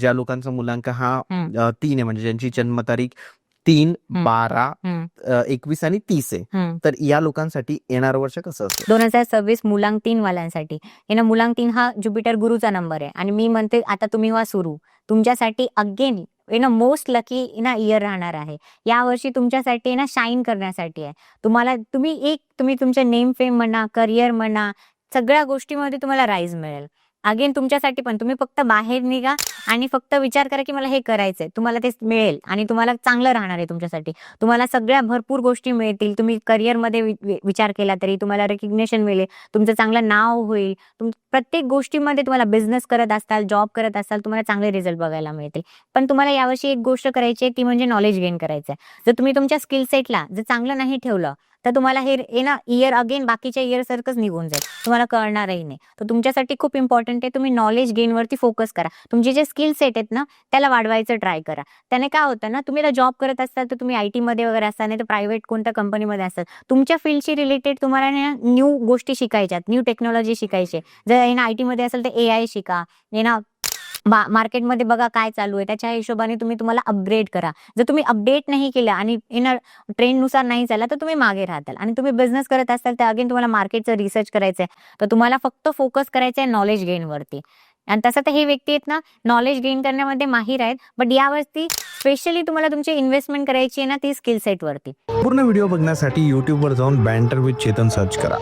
ज्या लोकांचा मुलांक हा तीन आहे म्हणजे ज्यांची जन्मतारीख तीन. बारा एकवीस आणि तीस आहे. तर या लोकांसाठी येणारं वर्ष कसं असेल दोन हजार सव्वीस मुलांक तीन वाल्यांसाठी. ना मुलांक तीन हा ज्युपिटर गुरुचा नंबर आहे. आणि मी म्हणते आता तुम्ही व्हा सुरू. तुमच्यासाठी अगेन ये ना मोस्ट लकी ना इयर राहणार आहे. या वर्षी तुमच्यासाठी ना शाईन करण्यासाठी आहे. तुम्हाला तुम्ही एक तुम्ही तुमच्या नेम फेम म्हणा करिअर म्हणा सगळ्या गोष्टीमध्ये तुम्हाला राईज मिळेल. अगेन तुमच्यासाठी पण. तुम्ही फक्त बाहेर निघा आणि फक्त विचार करा की मला हे करायचंय. तुम्हाला ते मिळेल आणि तुम्हाला चांगलं राहणार आहे तुमच्यासाठी. तुम्हाला सगळ्या भरपूर गोष्टी मिळतील. तुम्ही करिअरमध्ये विचार केला तरी तुम्हाला रेकग्नेशन मिळेल. तुमचं चांगलं नाव होईल. तुम प्रत्येक गोष्टीमध्ये तुम्हाला बिझनेस करत असाल जॉब करत असाल तुम्हाला चांगले रिझल्ट बघायला मिळतील. पण तुम्हाला यावर्षी एक गोष्ट करायची आहे ती म्हणजे नॉलेज गेन करायचं आहे जर तुम्ही तुमच्या स्किल सेटला जर चांगलं नाही ठेवलं तर तुम्हाला हे हे ना इयर अगेन बाकीच्या इयर सारखंच निघून जाईल. तुम्हाला कळणारही नाही. तर तुमच्यासाठी खूप इम्पॉर्टंट आहे तुम्ही नॉलेज गेनवरती फोकस करा. तुमचे जे स्किल सेट आहेत ना त्याला वाढवायचं ट्राय करा. त्याने काय होतं ना तुम्ही जॉब करत असाल तर तुम्ही आयमध्ये वगैरे असाल नाही तर प्रायव्हेट कोणत्या कंपनीमध्ये असाल तुमच्या फील्डशी रिलेटेड तुम्हाला न्यू गोष्टी शिकायच्यात न्यू टेक्नॉलॉजी शिकायची जर ना आयमध्ये असेल तर ए आय शिका. हे ना मार्केटमध्ये बघा काय चालू आहे. त्याच्या हिशोबाने तुम्ही तुम्हाला अपग्रेड करा. जर तुम्ही अपडेट नाही केलं आणि इन ट्रेंडनुसार नाही चालला तर तुम्ही मागे राहताल. आणि तुम्ही बिझनेस करत असाल तर अगेन तुम्हाला मार्केटचं रिसर्च करायचं आहे तर तुम्हाला फक्त फोकस करायचं आहे नॉलेज गेनवरती. आणि तसं तर हे व्यक्ती आहेत ना नॉलेज गेन करण्यामध्ये माहीर आहेत. बट यावरती स्पेशली तुम्हाला तुमची इन्व्हेस्टमेंट करायची आहे ना ती स्किल सेटवरती. पूर्ण व्हिडिओ बघण्यासाठी युट्यूबवर जाऊन बँटर विथ चेतन सर्च करा.